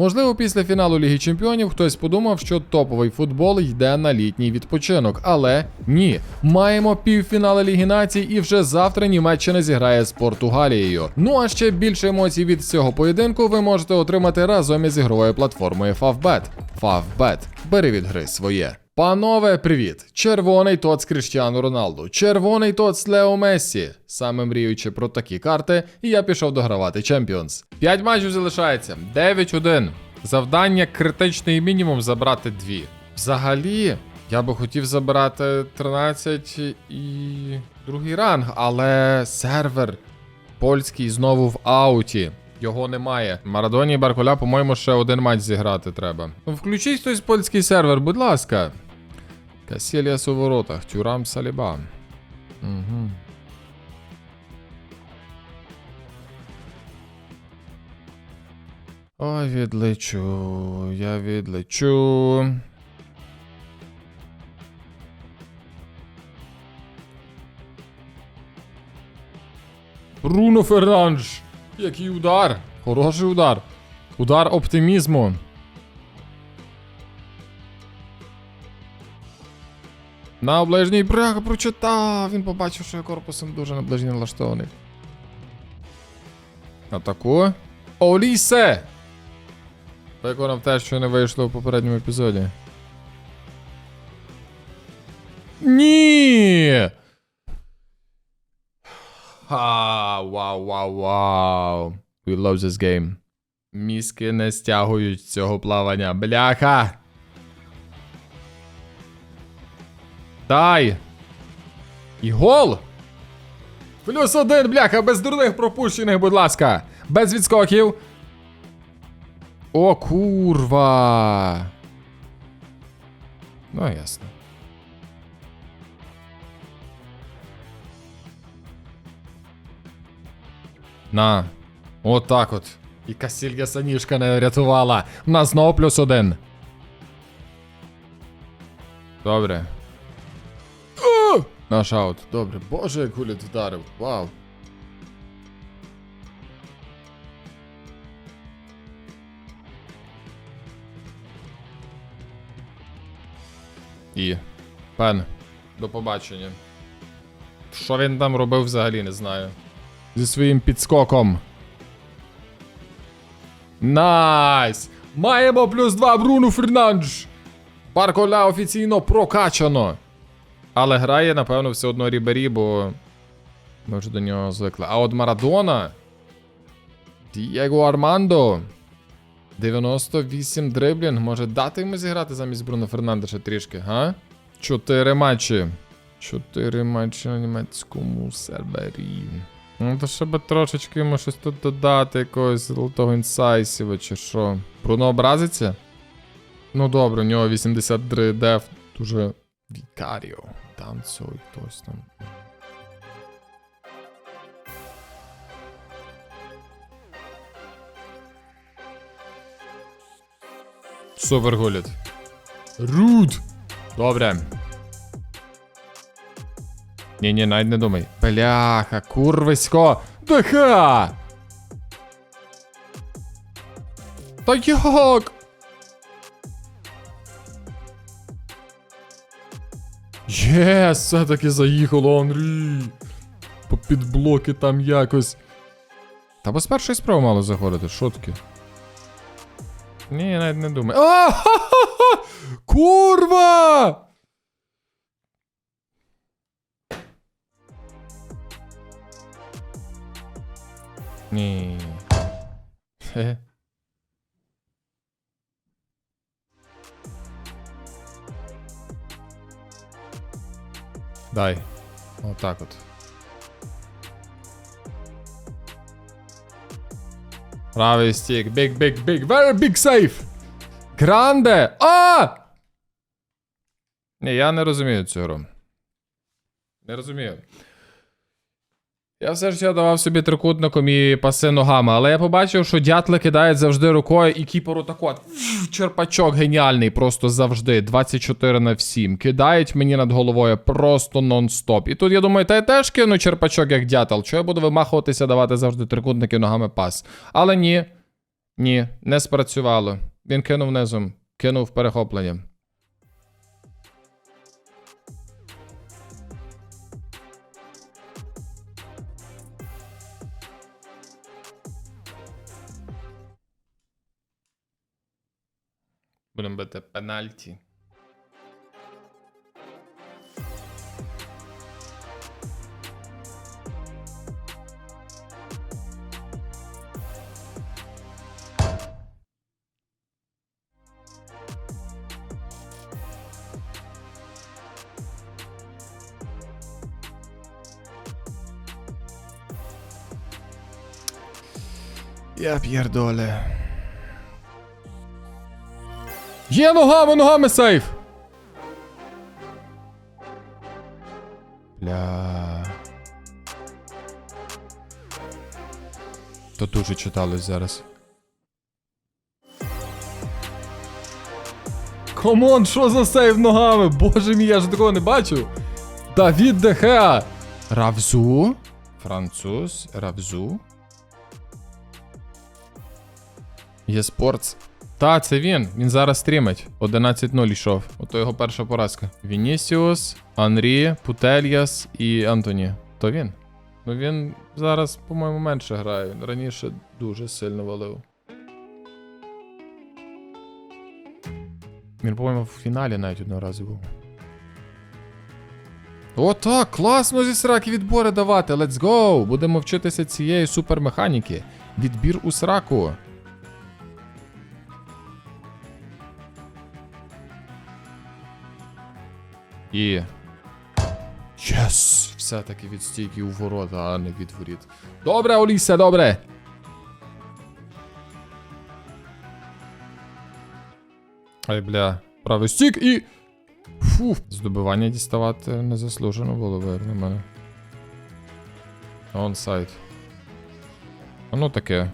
Можливо, після фіналу Ліги Чемпіонів хтось подумав, що топовий футбол йде на літній відпочинок, але ні. Маємо півфінали Ліги Націй, і вже завтра Німеччина зіграє з Португалією. Ну а ще більше емоцій від цього поєдинку ви можете отримати разом із ігровою платформою Favbet. Favbet. Бери від гри своє. Панове, привіт! Червоний тот з Кріштіану Роналду, червоний тот з Лео Мессі. Саме мріючи про такі карти, і я пішов догравати Champions. П'ять матчів залишається, 9-1. Завдання критичний мінімум забрати дві. Взагалі, я би хотів забирати 13 і другий ранг, але сервер польський знову в ауті. Його немає. Марадоні і Баркуля, по-моєму, ще один матч зіграти треба. Ну, Включіть хтось польський сервер, будь ласка. Касіліас у воротах, Тюрам Саліба. Угу. Ой, відлечу, я відлечу. Бруно Фернандж. Який удар. Хороший удар. Удар оптимізму. На ближній брега прочитав. Він побачив, що я корпусом дуже на налаштований. Атаку. Олісе! Виконав те, що не вийшло в попередньому епізоді. Ні! Ха, вау, вау, вау. We love this game. Мізки не стягують цього плавання. Бляха! Дай! І гол! Плюс один, бляха, без дурних пропущених, будь ласка. Без відскоків. О, курва. Ну, ясно. На. Отак от. І Касілья Санішка не врятувала. У нас знову плюс один. Добре. О! Наш аут. Добре. Боже, як гуліт вдарив. Вау. І. Пен. До побачення. Що він там робив взагалі, не знаю. Зі своїм підскоком. Найс! Маємо плюс 2 Бруну Фернандж! Барколя офіційно прокачано. Але грає, напевно, все одно Рібері, бо ми вже до нього звикли. А от Марадона. Дієго Армандо. 98 дриблінг. Може дати йому зіграти замість Бруно Фернандеша трішки, га? Чотири матчі. Чотири матчі на німецькому сервері. Ну, то ще трошечки йому щось тут додати, якогось золотого інсайсіва чи що. Бруно образиться? Ну добре, у нього 83 деф. Дуже Вікаріо. Там цей хтось там. Супер гуліт. Руд! Добре. Ні, навіть не думай. Бляха, курвисько. ДХ! Та як? Єс, все-таки заїхало, Андрій. Попід блоки там якось. Та бо з першої справи мало заходити, що таке? Ні, навіть не думаю. А! ха-ха-ха! Курва! Ні. Хе. Дай. Отак от. Правий стік. Big, big, big, very big save. Гранде! А! Ні, я не розумію цю гру. Не розумію. Я все ж давав собі трикутником і паси ногами, але я побачив, що дятли кидають завжди рукою і кіпер отак от. Черпачок геніальний, просто завжди. 24 на 7. Кидають мені над головою просто нон-стоп. І тут я думаю, та я теж кину черпачок як дятел. Що я буду вимахуватися, давати завжди трикутники ногами пас. Але ні. Ні, не спрацювало. Він кинув низом, кинув перехопленням. Будемо бити пенальті. Я п'єрдоле. Є ногами, ногами сейф! Бля. То дуже читалось зараз. Комон, що за сейв ногами? Боже мій, я ж такого не бачив. Давід Дехеа. Равзу? Француз, Равзу. Є спортс. Та, це він. Він зараз стрімить. 11-0 йшов. Ото його перша поразка. Вінісіус, Анрі, Путельяс і Антоні. То він. Ну він зараз, по-моєму, менше грає. Він раніше дуже сильно валив. Він, по-моєму, в фіналі навіть одного разу був. О, так, класно зі сраки відбори давати. Let's go! Будемо вчитися цієї супермеханіки. Відбір у сраку. І. Єс! Все-таки від стійки у ворота, а не від воріт. Добре, Олісе, добре. Ай, бля. Правий стік і. Фу. Здобивання діставати незаслужено було видно мене. Онсайд. Ну таке.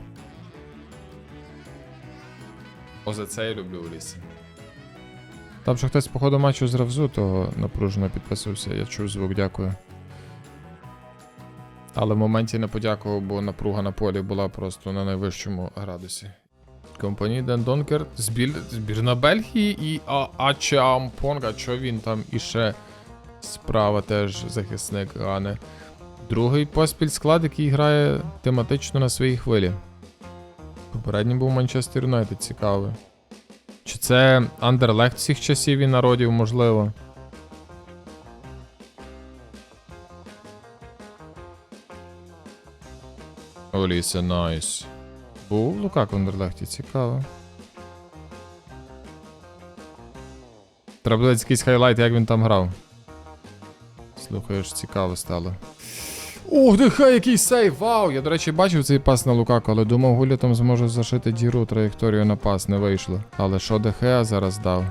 О, за це я люблю Олісе. Там що хтось по ходу матчу з Равзу, то напружено підписався. Я чув звук, дякую. Але в моменті не подякував, бо напруга на полі була просто на найвищому градусі. Компанії Ден Донкер, збір... збірна Бельгії і Ачампонга, що він там іще справа теж захисник Гани. Другий поспіль склад, який грає тематично на своїй хвилі. Попередній був Манчестер Юнайтед, цікавий. Чи це андерлехт всіх часів і народів, можливо? Олісе, найс. Був Лукак в андерлехті, цікаво. Треба буде якийсь хайлайт, як він там грав. Слухаєш, цікаво стало. Ох, нехай який сейв! Вау! Я, до речі, бачив цей пас на Лукаку, але думав, Гулі там зможе зашити діру траєкторію на пас, не вийшло. Але що Дехеа зараз дав?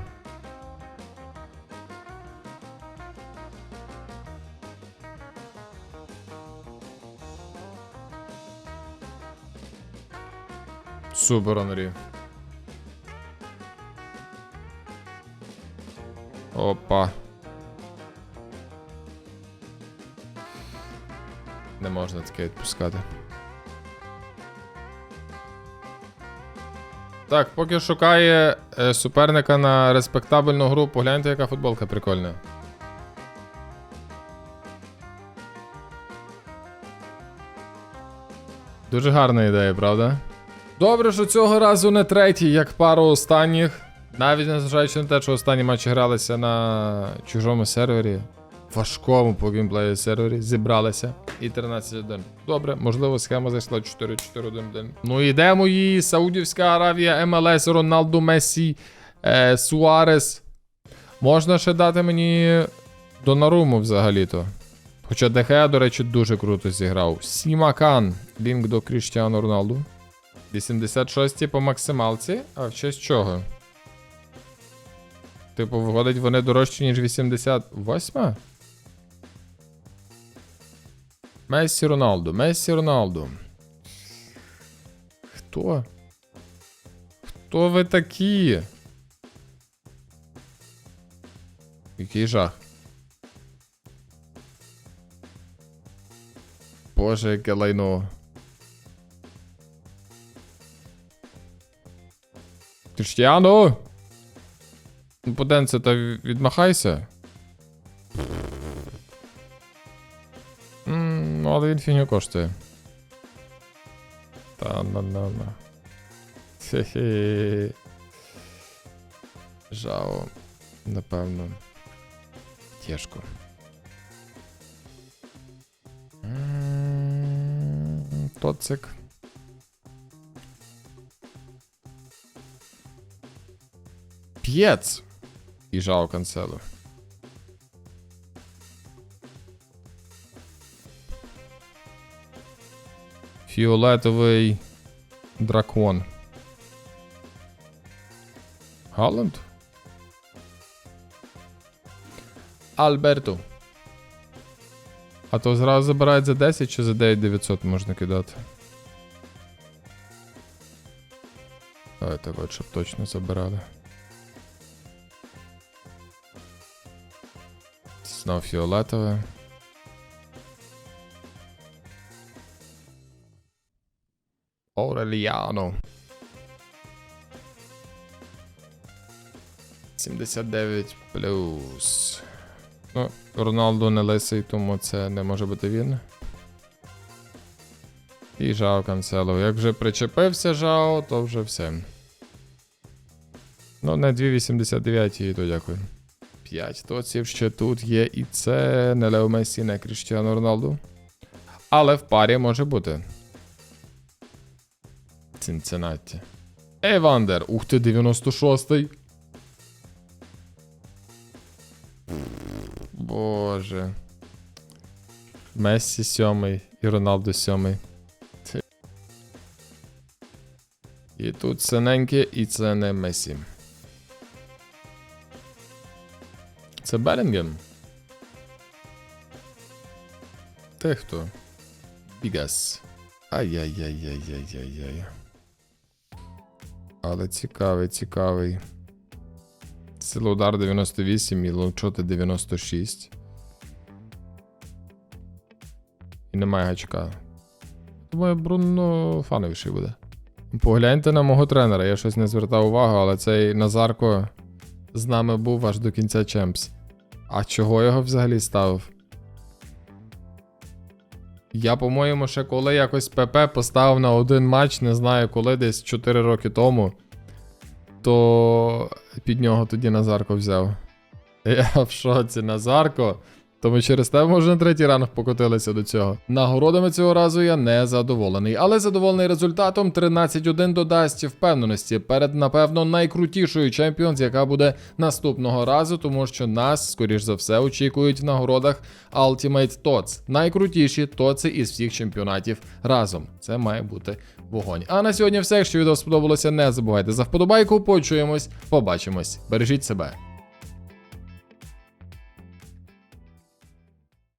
Супер, Анрі. Опа. Можна таке відпускати. Так, поки шукає е, суперника на респектабельну гру, погляньте, яка футболка прикольна. Дуже гарна ідея, правда? Добре, що цього разу не третій, як пару останніх. Навіть незважаючи на те, що останні матчі гралися на чужому сервері, важкому по геймплею сервері, зібралися. І 13-1. Добре, можливо, схема зайшла 4-4-1-1. Ну йдемо її. Саудівська Аравія, МЛС, Роналду, Месі, е, Суарес. Можна ще дати мені Донаруму взагалі-то. Хоча ДХ, до речі, дуже круто зіграв. Сімакан. Лінк до Кріштіану Роналду. 86 по максималці. А в честь чого? Типу, виходить, вони дорожчі, ніж 88? Мессі Роналду, Мессі Роналду. Хто? Хто ви такі? Який жах. Боже, яке лайно. Кріштіану! Ну, Потенце, та відмахайся. Ну, але він фігню коштує. Та на на на. Хе-хе. Жао. Напевно. Тяжко. Тоцик. П'єц. І Жао Канцело. Фіолетовий дракон. Галанд? Альберто. А то зразу забирають за 10 чи за 9900 можна кидати. Давай так от, щоб точно забирали. Знов фіолетове. Ореліано. 79 плюс. Ну, Роналду не лисий, тому це не може бути він. І Жао Канцело. Як вже причепився Жао, то вже все. Ну, не 2,89 і то дякую. 5 тоців ще тут є, і це не Лео Месі, не Кріштіану Роналду. Але в парі може бути. Цинциннаті. Евандер. Ух ти, 96-й. Боже. Мессі сьомий і Роналду сьомий. Ти. І тут синеньке, і це не Месі. Це Белінгем. Ти хто? Бігас. Ай-яй-яй-яй-яй-яй-яй. Але цікавий, цікавий. Сила удар 98 і лончоти 96. І немає гачка. Думаю, Бруно фановіший буде. Погляньте на мого тренера, я щось не звертав увагу, але цей Назарко з нами був аж до кінця Чемпс. А чого його взагалі ставив? Я, по-моєму, ще коли якось ПП поставив на один матч, не знаю коли, десь 4 роки тому, то під нього тоді Назарко взяв. Я в шоці, Назарко. То ми через тебе, може, на третій ранг покотилися до цього. Нагородами цього разу я не задоволений, але задоволений результатом 13-1 додасть впевненості перед, напевно, найкрутішою чемпіонс, яка буде наступного разу, тому що нас, скоріш за все, очікують в нагородах Ultimate TOTS. Найкрутіші тоци із всіх чемпіонатів разом. Це має бути вогонь. А на сьогодні все. Якщо відео сподобалося, не забувайте за вподобайку. Почуємось, побачимось. Бережіть себе.